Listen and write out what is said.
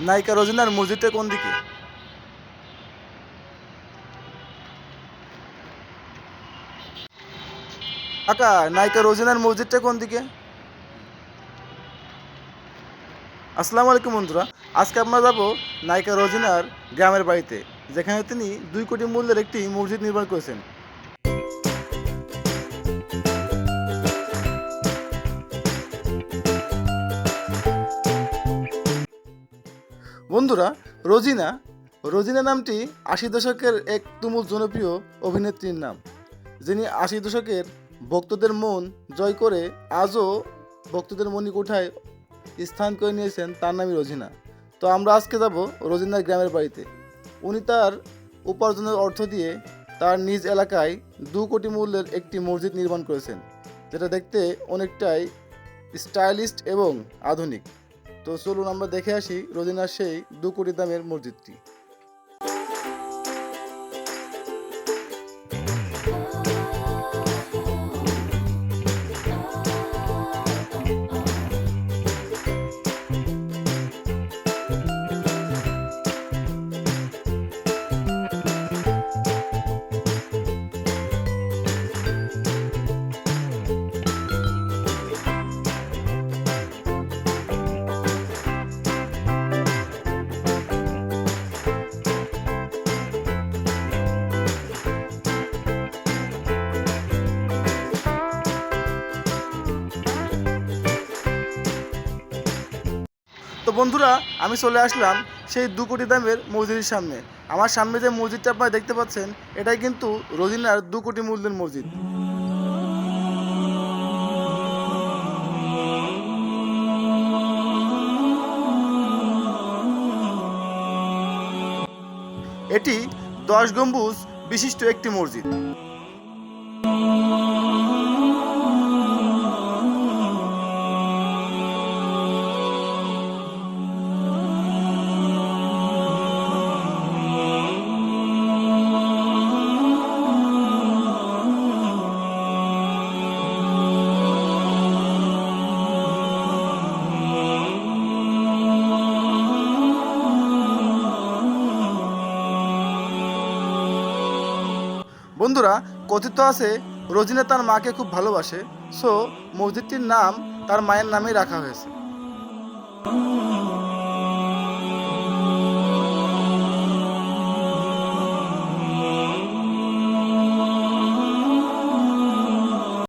নায়িকা রোজিনার মসজিদটা কোন দিকে? কাকা নায়িকা রোজিনার মসজিদটা কোন দিকে? আসসালামু আলাইকুম বন্ধুরা, আজকে আমরা যাব নায়িকা রোজিনার গ্রামের বাড়িতে, যেখানে তিনি দুই কোটি মূল্যের একটি মসজিদ নির্মাণ করেছেন। বন্ধুরা, রোজিনা। রোজিনা নামটি আশি দশকের এক তুমুল জনপ্রিয় অভিনেত্রীর নাম। যিনি আশি দশকের ভক্তদের মন জয় করে আজও ভক্তদের মণিকোঠায় স্থান করে নিয়েছেন তার নামই রোজিনা। তো আমরা আজকে যাব রোজিনার গ্রামের বাড়িতে। উনি তার উপার্জনের অর্থ দিয়ে তার নিজ এলাকায় দু কোটি মূল্যের একটি মসজিদ নির্মাণ করেছেন, যেটা দেখতে অনেকটাই স্টাইলিস্ট এবং আধুনিক। তো চলুন আমরা দেখে আসি রোজিনার সেই দু কোটি দামের মসজিদটি। তো বন্ধুরা, আমি চলে আসলাম সেই দু কোটি দামের মসজিদের সামনে। আমার সামনে যে মসজিদটা আপনারা দেখতে পাচ্ছেন, এটাই কিন্তু রোজিনার দু কোটি মূল্যের মসজিদ। এটি দশ গম্বুজ বিশিষ্ট একটি মসজিদ। বন্ধুরা, কথিত আছে, রোজিনা তার মাকে খুব ভালোবাসে। সো মসজিদটির নাম তার মায়ের নামেই রাখা হয়েছে।